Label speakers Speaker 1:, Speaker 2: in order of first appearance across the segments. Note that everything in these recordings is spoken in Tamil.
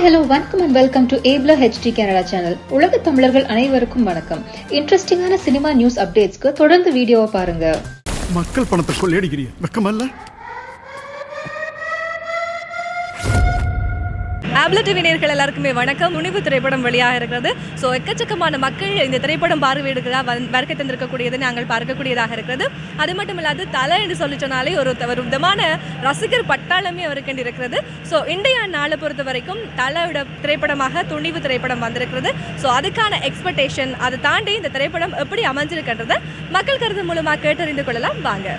Speaker 1: ஹாய் ஹலோ வணக்கம் and welcome to Apla HD Canada channel உலக தமிழர்கள் அனைவருக்கும் வணக்கம். இன்ட்ரெஸ்டிங்கான சினிமா நியூஸ் அப்டேட்ஸ்க்கு தொடர்ந்து வீடியோவை பாருங்க.
Speaker 2: மக்கள் பணத்தை கொள்ளையடிக்கிறீங்க. வெக்கமல்ல
Speaker 3: ஆப்ல டிவி நேர்கள் எல்லாருக்குமே வணக்கம். துணிவு திரைப்படம் வெளியாக இருக்கிறது. ஸோ எக்கச்சக்கமான மக்கள் இந்த திரைப்படம் பார்வையிடுகிறதா வருகை தந்திருக்கக்கூடியது நாங்கள் பார்க்கக்கூடியதாக இருக்கிறது. அது மட்டும் இல்லாது தலை என்று சொல்லி சொன்னாலே ஒரு ஒரு விதமான ரசிகர் பட்டாளமே அவருக்கு இருக்கிறது. ஸோ இன்றைய நாளை பொறுத்த வரைக்கும் தலையோட திரைப்படமாக துணிவு திரைப்படம் வந்திருக்கிறது. ஸோ அதுக்கான எக்ஸ்பெக்டேஷன் அதை தாண்டி இந்த திரைப்படம் எப்படி அமைஞ்சிருக்கின்றதை மக்கள் கருத்து மூலமாக கேட்டறிந்து கொள்ளலாம். வாங்க.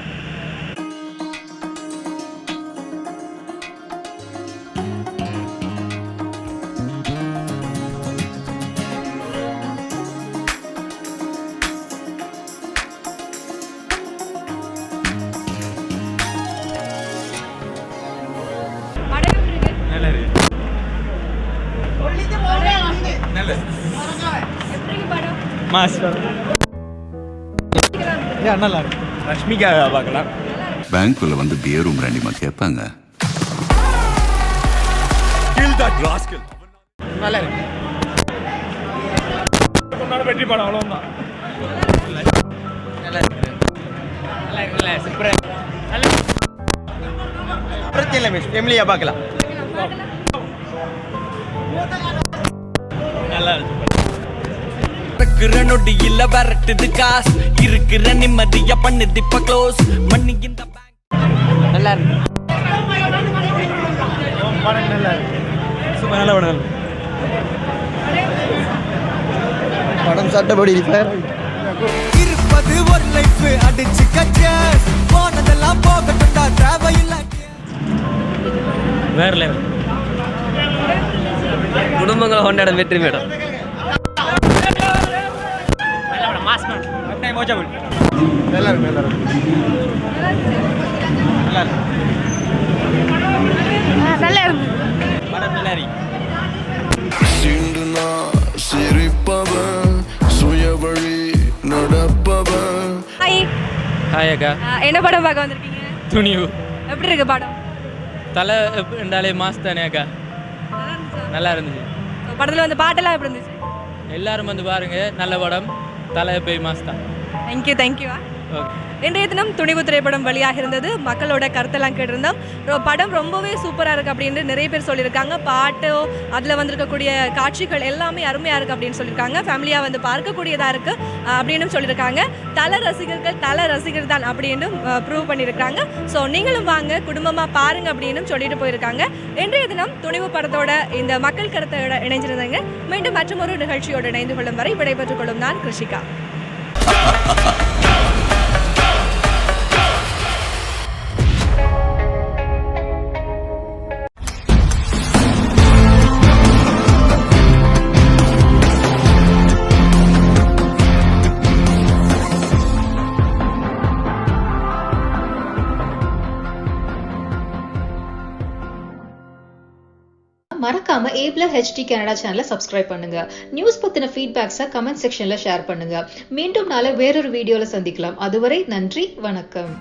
Speaker 4: மாஸ்டர் ஏன் நல்லா இருக்கு? பார்க்கலாம்.
Speaker 5: பேங்க்குள்ள வந்து பியரும் பிராண்டிமா கேட்பாங்க
Speaker 4: நல்லா இருக்கு. வெற்றி படம் அவ்வளோதான் நல்லா இருக்கு. நல்லா இருக்குல்ல? சூப்பராக நல்லா பிரச்சனை இல்லை மிஸ் ஃபேமிலியாக பார்க்கலாம். நல்லா இருக்கு.
Speaker 6: இருக்கிற நொடியில விரட்டுது காசு. இருக்கிற நிம்மதிய பண்ணுது இப்ப க்ளோஸ் மண்ணி இந்த பேங்க்
Speaker 4: நல்லா இருக்கு. படம் நல்லா இருக்கு நல்ல படம் படம் சட்டப்படி
Speaker 6: இருப்பது ஒரு லைஃப் அடிச்சு கச்சஸ் போனதெல்லாம் போகட்டும்டா தேவையில்லை
Speaker 4: வேற லெவல்
Speaker 7: குடும்பங்களை கொண்டாட வெற்றி மேடம்
Speaker 4: நல்ல படம் மாஸ் மேம் அப்படியே மோஜா போய் நல்லா இருக்கு நல்லா இருக்கு நல்லா இருக்கு
Speaker 3: நல்லா இருக்கு
Speaker 4: படம் நல்லா இருக்கு
Speaker 8: சிரிப்பவன் சுயவழி நடப்பவன்.
Speaker 3: ஹாய்
Speaker 7: ஹாய் அக்கா.
Speaker 3: என்ன படம் பார்க்க வந்திருக்கீங்க?
Speaker 7: துணிவு.
Speaker 3: எப்படி இருக்கு படம்?
Speaker 7: தலை என்றாலே மாஸ் தானே அக்கா. நல்லா இருந்துச்சு.
Speaker 3: படத்துல வந்து பாட்டெல்லாம் எப்படி இருந்துச்சு?
Speaker 7: எல்லாரும் வந்து பாருங்க நல்ல படம். தலை போய் மாஸ் தான்
Speaker 3: தேங்க்யூ தேங்க்யூ
Speaker 7: ஓகே
Speaker 3: இன்றைய தினம் துணிவு திரைப்படம் வெளியாக இருந்தது. மக்களோட கருத்தெல்லாம் கேட்டிருந்தோம். படம் ரொம்பவே சூப்பராக இருக்குது அப்படின்னு நிறைய பேர் சொல்லியிருக்காங்க. பாட்டோ அதில் வந்திருக்கக்கூடிய காட்சிகள் எல்லாமே அருமையாக இருக்குது அப்படின்னு சொல்லியிருக்காங்க. ஃபேமிலியாக வந்து பார்க்கக்கூடியதாக இருக்குது அப்படின்னு சொல்லியிருக்காங்க. தல ரசிகர்கள் தல ரசிகர் தான் அப்படின்னு ப்ரூவ் பண்ணியிருக்காங்க. ஸோ நீங்களும் வாங்க குடும்பமாக பாருங்க அப்படின்னு சொல்லிட்டு போயிருக்காங்க. இன்றைய தினம் துணிவு படத்தோட இந்த மக்கள் கருத்தோட இணைஞ்சிருந்தாங்க. மீண்டும் மற்றொரு நிகழ்ச்சியோடு இணைந்து கொள்ளும் வரை விடைபெற்றுக் கொள்ளும் நான் கிருஷிகா.
Speaker 1: மறக்காம ஏப்லா ஹெச்டி கனடா சேனலை சப்ஸ்கிரைப் பண்ணுங்க. நியூஸ் பத்தின ஃபீட்பேக்ஸை கமெண்ட் செக்ஷன்ல ஷேர் பண்ணுங்க. மீண்டும் நாளை வேறொரு வீடியோல சந்திக்கலாம். அதுவரை நன்றி வணக்கம்.